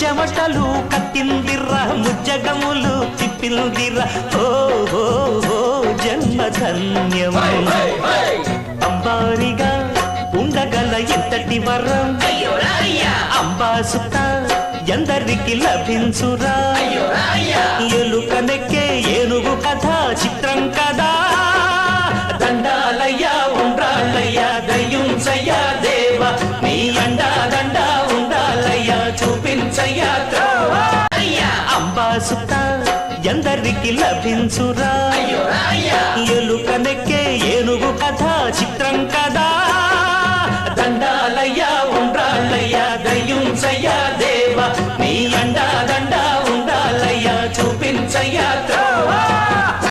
చెమటలు కట్టిందిరా ముజ్జగములు తిప్పిందిర్రా ఓ ఓ ఓ జన్మ ధన్యం అంబారిగా ఉండగల ఎంతటి వరం? అంబా సుత ఎందరికి లభించురా? ఎలుకనెక్కే ఏనుగు కథ చిత్ర సుత ఎందరికి లభించురా? ఎలుకనెక్కే ఏనుగు కథ చిత్రం కదా. దండాలయ్యా